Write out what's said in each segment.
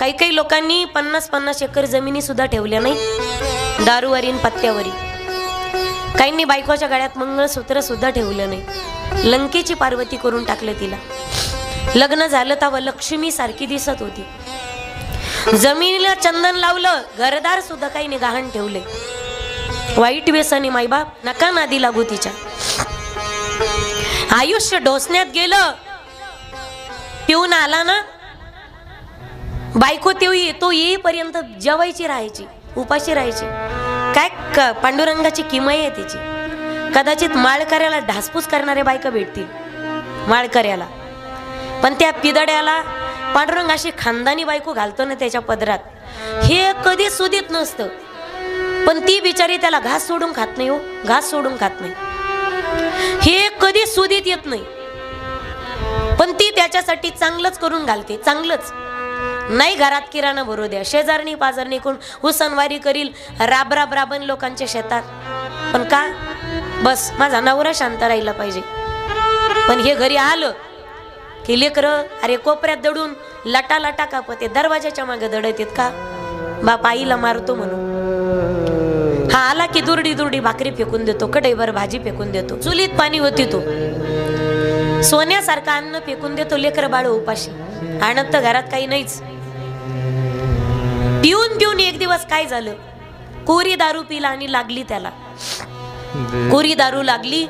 काही काही लोकांनी पन्नास पन्नास एकर जमिनी सुद्धा ठेवल्या नाही दारूवरीन पत्त्यावरी. काहींनी बायकोच्या गाड्यात मंगळसूत्र सुद्धा ठेवलं नाही. लंकेची पार्वती करून टाकलं तिला. लग्न झालं तेव्हा लक्ष्मी सारखी दिसत होती. जमिनीला चंदन लावलं घरदार सुद्धा काही गहाण ठेवले. वाईट व्यसनी माईबाप नका नादी लागू तिच्या. आयुष्य डोसण्यात गेलं. पिऊन आला ना बायको तेव तो येईपर्यंत जेवायची राहायची उपाशी राहायची. काय क- पांडुरंगाची किमय आहे तिची. कदाचित माळकऱ्याला ढासपूस करणारे बायका भेटतील माळकऱ्याला. पण त्या पिदड्याला पांडुरंग अशी खानदानी बायको घालतो ना त्याच्या पदरात. हे कधी सुदित नसतं. पण ती बिचारी त्याला घास सोडून खात नाही हो घास सोडून खात नाही. हे कधी सुदित येत नाही. पण ती त्याच्यासाठी चांगलंच करून घालते चांगलंच. नाही घरात किराणा भरू द्या. शेजारणी पाजारणी कोण हुसनवारी करील राबराब राबन लोकांच्या शेतात. पण का? बस माझा नवरा शांत राहिला पाहिजे. पण हे घरी आलं की लेकरं अरे कोपऱ्यात दडून लटा लटा कापते दरवाजाच्या मागे दडत येत का? बाप आईला मारतो म्हणून. हा आला की दुरडी दुरडी भाकरी फेकून देतो कढईभर भाजी फेकून देतो. चुलीत पाणी होती तो. सोन्यासारखं अन्न फेकून देतो लेकर बाळ उपाशी. आणत तर घरात काही नाहीच. पिऊन पिऊन एक दिवस काय झालं? कोरी दारू पिला आणि लागली त्याला. कोरी दारू लागली.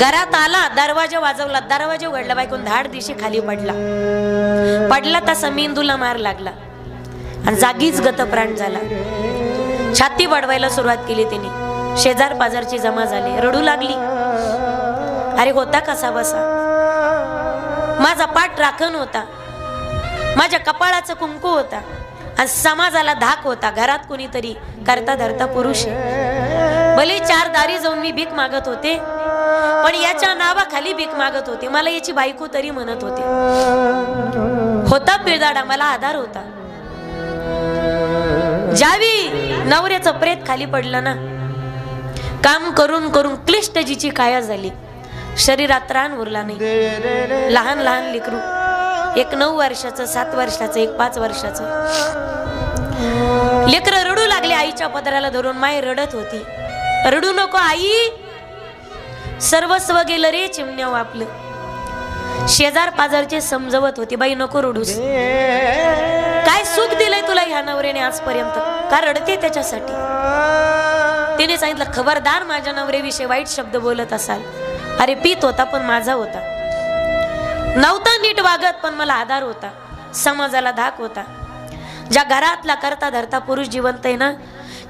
घरात आला दरवाजा वाजवला. दरवाजा उघडला बायकून धाड दिशी खाली पडला. पडला तसा मेंदूला मार लागला. आणि जागीच गतप्राण झाला. छाती बडवायला सुरुवात केली त्यांनी शेजार पाजारची जमा झाली. रडू लागली. अरे होता कसा बसा माझा पाठ राखण होता. माझ्या कपाळाचं कुंकू होता. आज समाजाला धाक होता घरात कोणीतरी करता धरता पुरुष भले चार दारी जाऊन मी भीक मागत होते पण याच्या नावाखाली भीक मागत होते. मला याची बायको तरी म्हणत होते. होता पिळदाडा मला आधार होता. ज्यावी नवऱ्याचं प्रेत खाली पडलं ना काम करून करून क्लिष्ट जीची काया झाली. शरीरात त्राण उरला नाही. लहान लहान लेकरू एक नऊ वर्षाचं सात वर्षाचं एक पाच वर्षाचं. लेकर रडू लागले आईच्या पदराला धरून माय रडत होती. रडू नको आई. सर्वस्व गेलं रे चिमण्या आपलं शेजार पाजारचे समजवत होती बाई नको रडूस. काय सुख दिलंय तुला ह्या नवऱ्याने आजपर्यंत? का रडते त्याच्यासाठी? तिने सांगितलं खबरदार माझ्या नवऱ्याविषयी वाईट शब्द बोलत असाल. अरे पीत होता पण माझा होता. नव्हता नीट वागत पण मला आधार होता. समाजाला धाक होता. ज्या घरातला करता धरता पुरुष जिवंत आहे ना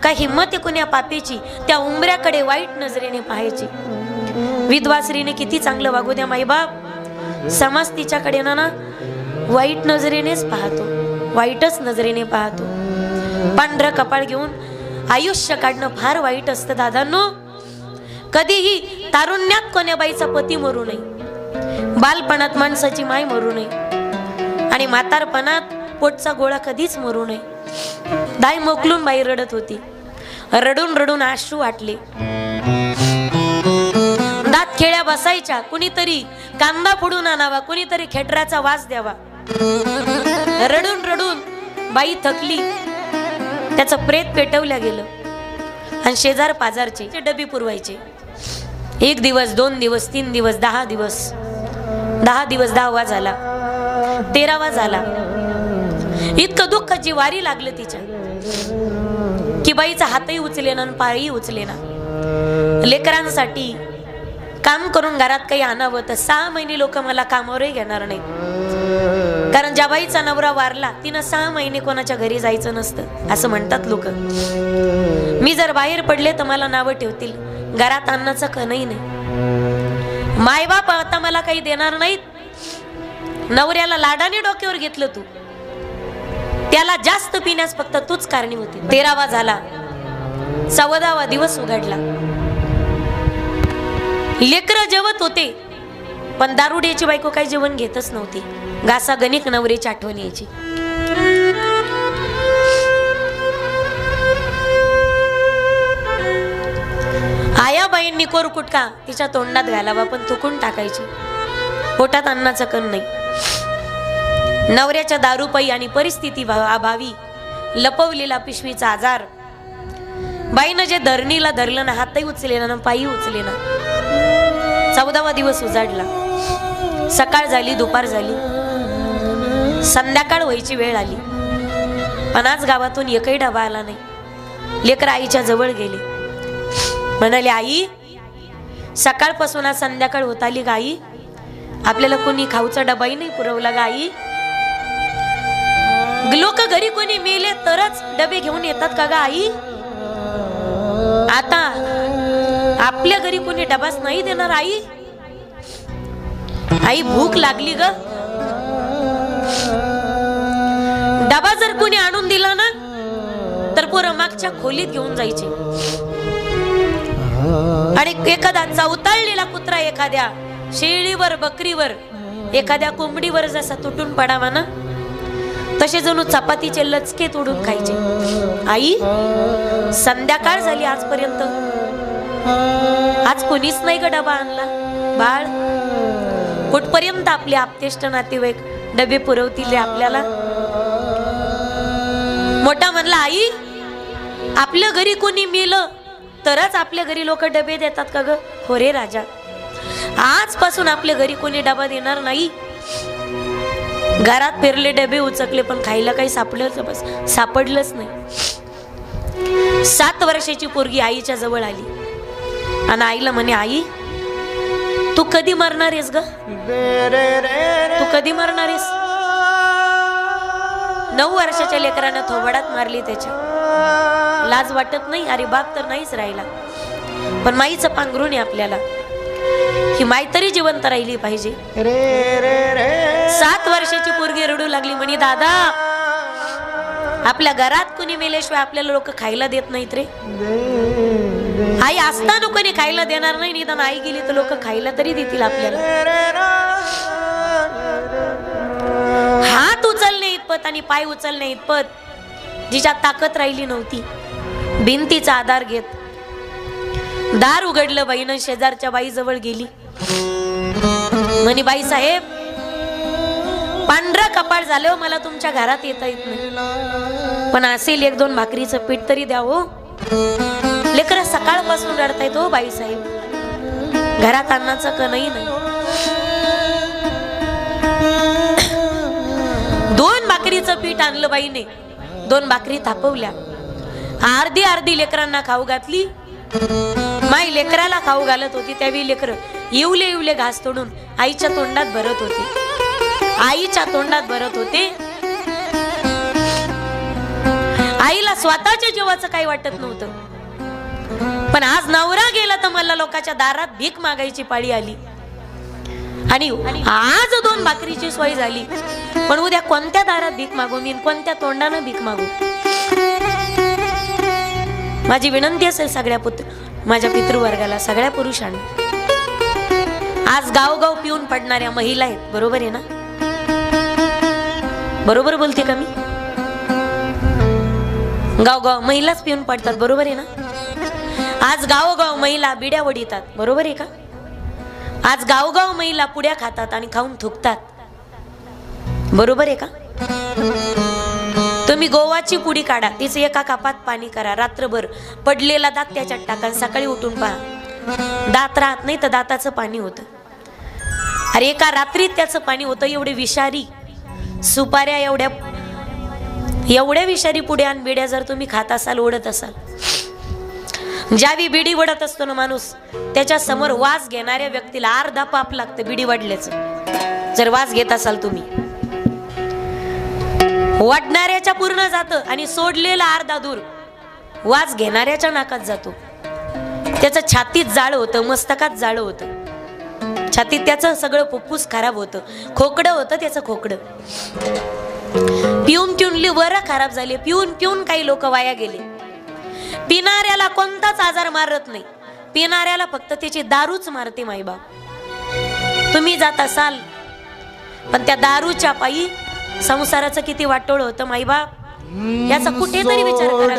काय हिंमत आहे कुण्या पापीची त्या उंबऱ्याकडे वाईट नजरेने पाहायची. विधवा स्त्रीने किती चांगलं वागू द्या माईबाप. समाज तिच्याकडे ना ना वाईट नजरेनेच पाहतो. वाईटच नजरेने पाहतो. पांढरं कपाळ घेऊन आयुष्य काढणं फार वाईट असतं दादांनो. कधीही तारुण्यात कोण्या बाईचा पती मरू नये. बालपणात माणसाची माय मरू नये. आणि म्हातारपणात पोटचा गोळा कधीच मरू नये. दाय मोकलून बाई रडत होती. रडून रडून आश्रू वाटले. दात खेळ्या बसायच्या कुणीतरी कांदा फोडून आणावा कुणीतरी खेटराचा वास द्यावा. रडून रडून बाई थकली. त्याचं प्रेत पेटवल्या गेलं. आणि शेजार पाजारचे ते डबी पुरवायचे. एक दिवस दोन दिवस तीन दिवस दहा दिवस. दहा दिवस दहावा झाला. तेरावा झाला. इतकं दुःख जी वारी लागलं तिच्या. की बाईचा हातही उचलेना आणि पायही उचलेना लेकरांसाठी काम करून घरात काही आणावं तर सहा महिने लोक मला कामावरही घेणार नाही कारण ज्या बाईचा नवरा वारला तिनं सहा महिने कोणाच्या घरी जायचं नसतं असं म्हणतात लोक. मी जर बाहेर पडले तर मला नावं ठेवतील. घरात अन्नाचं कणही नाही. मायबाप आता मला काही देणार नाहीत. नवऱ्याला लाडाने डोक्यावर घेतलं तू. त्याला जास्त पिण्यास फक्त तूच कारणी होती. तेरावा झाला. चौदावा दिवस उघडला. लेकर जेवत होते पण दारुड्याची बायको काही जेवण घेतच नव्हती. घासा गणिक नवरीची आठवण यायची कोर कुटका तिच्या तोंडात घालावा पण थुकून टाकायची. पोटात अन्नाचं कण नाही. नवऱ्याच्या दारूपाई आणि परिस्थिती भा- अभावी लपवलेला पिशवीचा आजार. बाईनं जे धरणीला धरलं ना हातही उचलेना ना पायी उचलेना. चौदावा दिवस उजाडला. सकाळ झाली दुपार झाली. संध्याकाळ व्हायची वेळ आली. पण आज गावातून एकही डबा आला नाही. लेकर आईच्या जवळ गेले. म्हणाले आई सकाळपासून आज संध्याकाळ होत आली गाई. आपल्याला कोणी खाऊचा डबाही नाही पुरवला गाई. लोक घरी कोणी मेले तरच डबे घेऊन येतात का ग आई आता आपल्या घरी कोणी डबाच नाही देणार आई. आई भूक लागली ग. डबा जर कोणी आणून दिला ना तर पोरं मागच्या खोलीत घेऊन जायचे. आणि एखादा उताळलेला कुत्रा एखाद्या शेळीवर बकरीवर एखाद्या कोंबडीवर जसा तुटून पडावा ना तसे जणू चपातीचे लचके तोडून खायचे. आई संध्याकाळ झाली आजपर्यंत. आज कोणीच नाही ग डबा आणला. बाळ कुठपर्यंत आपले आपतेष्ट नातेवाईक डबे पुरवतील रे आपल्याला? मोठा म्हणला आई आपल्या घरी कोणी मेलं? तरच आपल्या घरी लोक डबे देतात का ग? हो रे राजा. आजपासून आपल्या घरी कोणी डबा देणार नाही. घरात फिरले डबे उचकले पण खायला काही सापडलं बस सापडलंच नाही. सात वर्षाची पोरगी आईच्या जवळ आली. आणि आईला म्हणे आई तू कधी मरणार आहेस ग? तू कधी मरणार आहेस? नऊ वर्षाच्या लेकरानं थोबडात मारली त्याच्या. लाज वाटत नाही अरे बाप तर नाहीच राहिला. पण माईचं पांघरून आहे आपल्याला. ही माई तरी जिवंत राहिली पाहिजे. सात वर्षाची पोरगी रडू लागली म्हणे दादा आपल्या घरात कुणी मेल्याशिवाय आपल्याला लोक खायला देत नाहीत रे. आई असताना कोणी खायला देणार नाही निदान आई गेली तर लोक खायला तरी देतील आपल्याला. हात उचलणे इतपत आणि पाय उचलणे इतपत. जिच्यात ताकद राहिली नव्हती. भिंतीचा आधार घेत. दार उघडलं बाईनं शेजारच्या बाईजवळ गेली. म्हणे बाई साहेब पांढरा कपाळ झालं हो, मला तुमच्या घरात येता येत नाही. पण असेल एक दोन भाकरीचं पीठ तरी द्या हो. लेकर सकाळपासून रडतायत हो बाई साहेब घरात अन्नाचं कणही नाही. दोन भाकरीचं पीठ आणलं बाईने. दोन भाकरी थापवल्या. अर्धी अर्धी लेकरांना खाऊ घातली. माई लेकराला खाऊ घालत होती त्यावेळी लेकर येवले येवले घास तोडून आईच्या तोंडात भरत होते. आईच्या तोंडात भरत होते. आईला स्वतःच्या जीवाचं काही वाटत नव्हतं. पण आज नवरा गेला तर मला लोकांच्या दारात भीक मागायची पाळी आली. आणि आज दोन भाकरीची सोय झाली. पण उद्या कोणत्या दारात भीक मागू मी कोणत्या तोंडानं भीक मागू? माझी विनंती असेल सगळ्या पुत्र माझ्या पितृवर्गाला सगळ्या पुरुषांना. आज गावगाव पिऊन पडणाऱ्या महिला आहेत बरोबर आहे ना? बरोबर बोलते का मी? गावगाव महिलाच पिऊन पडतात बरोबर आहे ना? आज गावोगाव महिला बिड्या वडितात बरोबर आहे का? आज गावगाव महिला पुड्या खातात आणि खाऊन थुकतात बरोबर आहे का? तुम्ही गोवाची पुडी काढा. तिचं एका कापात पाणी करा. रात्रभर पडलेला दात त्याच्यात टाका सकाळी उठून पहा. दात राहत नाही तर दाताचं पाणी होतं. अरे एका रात्रीत त्याचं पाणी होतं एवढे विषारी. सुपाऱ्या एवढ्या एवढ्या विषारी पुड्या आणि बिड्या जर तुम्ही खात असाल ओढत असाल. ज्यावी बिडी वडत असतो ना माणूस त्याच्यासमोर वास घेणाऱ्या व्यक्तीला अर्धा पाप लागतं बिडी वडल्याचं. जर वास घेत असाल तुम्ही. वाटणाऱ्याच्या पूर्ण जातं आणि सोडलेला अर्धा दूर वास घेणाऱ्याच्या नाकात जातो. त्याचं छातीत जाळ होतं मस्तकात जाळ होतं. छातीत त्याचं सगळं फुप्फूस खराब होतं. खोकडं होतं त्याचं खोकडं. पिऊन पिऊन बरं खराब झाले. पिऊन पिऊन काही लोक वाया गेले. पिणाऱ्याला कोणताच आजार मारत नाही. पिणाऱ्याला फक्त त्याची दारूच मारते माईबाप. तुम्ही जात असाल पण त्या दारूच्या पायी संसाराचं किती वाटोळ होतं माईबाप याचा कुठेतरी विचार करा.